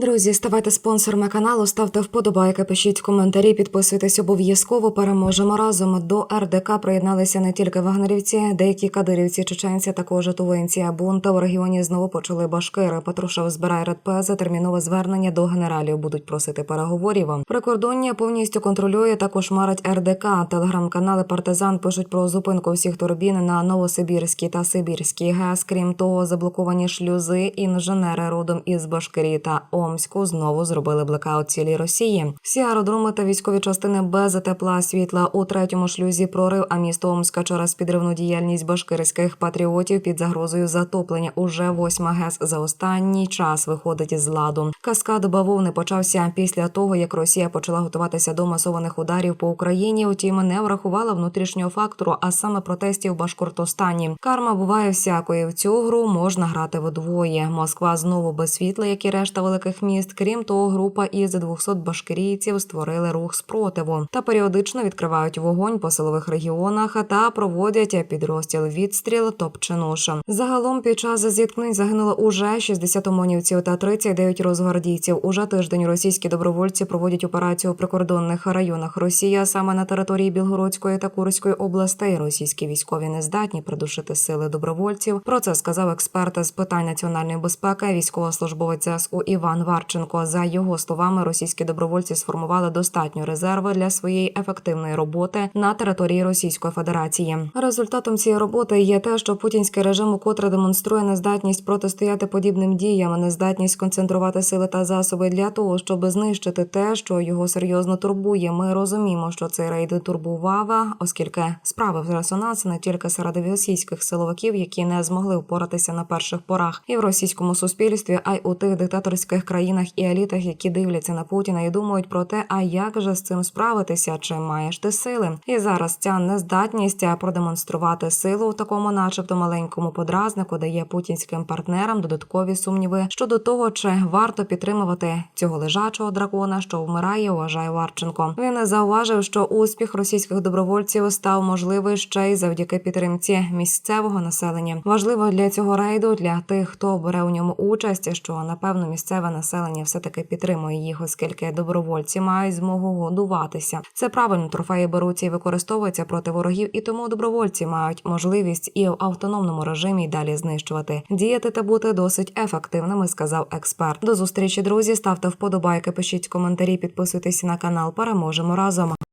Друзі, ставайте спонсорами каналу, ставте вподобайки, пишіть коментарі, підписуйтесь обов'язково. Переможемо разом. До РДК приєдналися не тільки вагнерівці, деякі кадирівці, чеченці, також тувинці. Бунта в регіоні знову почали башкири. Патрушев збирає РДП за термінове звернення до генералів. Будуть просити переговорів. Прикордоння повністю контролює також марить РДК. Телеграм-канали Партизан пишуть про зупинку всіх турбін на Новосибірській та Сибірській ГЕС. Крім того, заблоковані шлюзи інженери родом із Башкирії та Омську знову зробили блекаут цілій Росії. Всі аеродроми та військові частини без тепла світла у третьому шлюзі прорив. А місто Омська через підривну діяльність башкирських патріотів під загрозою затоплення. Уже восьма ГЕС за останній час виходить з ладу. Каскад бавовни почався після того, як Росія почала готуватися до масованих ударів по Україні. Утім, не врахувала внутрішнього фактору, а саме протестів в Башкортостані. Карма буває всякої. В цю гру можна грати вдвоє. Москва знову без світла, як і решта великих міст. Крім того, група із 200 башкирійців створили рух спротиву та періодично відкривають вогонь по силових регіонах та проводять підрозділ відстріл топ-чинуша. Загалом під час зіткнень загинуло уже 60 омонівців та 39 розгвардійців. Уже тиждень російські добровольці проводять операцію у прикордонних районах Росії, саме на території Білгородської та Курської областей. Російські військові не здатні придушити сили добровольців. Про це сказав експерт з питань національної безпеки, військовослужбовець ЗСУ Іван Варченко. За його словами, російські добровольці сформували достатньо резерви для своєї ефективної роботи на території Російської Федерації. Результатом цієї роботи є те, що путінський режим укотре демонструє нездатність протистояти подібним діям, нездатність концентрувати сили та засоби для того, щоб знищити те, що його серйозно турбує. Ми розуміємо, що цей рейд турбував, оскільки справив резонанс не тільки серед російських силовиків, які не змогли впоратися на перших порах, і в російському суспільстві, а й у тих диктаторських країнах і елітах, які дивляться на Путіна і думають про те, а як же з цим справитися, чи маєш ти сили? І зараз ця нездатність продемонструвати силу у такому, начебто, маленькому подразнику, дає путінським партнерам додаткові сумніви щодо того, чи варто підтримувати цього лежачого дракона, що вмирає, вважає Варченко. Він зауважив, що успіх російських добровольців став можливий ще й завдяки підтримці місцевого населення. Важливо для цього рейду для тих, хто бере у ньому участь, що напевно місцеве населення все таки підтримує їх, оскільки добровольці мають змогу годуватися. Це правильно трофеї беруться і використовуються проти ворогів, і тому добровольці мають можливість і в автономному режимі й далі знищувати, діяти та бути досить ефективними, сказав експерт. До зустрічі, друзі. Ставте вподобайки, пишіть коментарі, підписуйтесь на канал. Переможемо разом.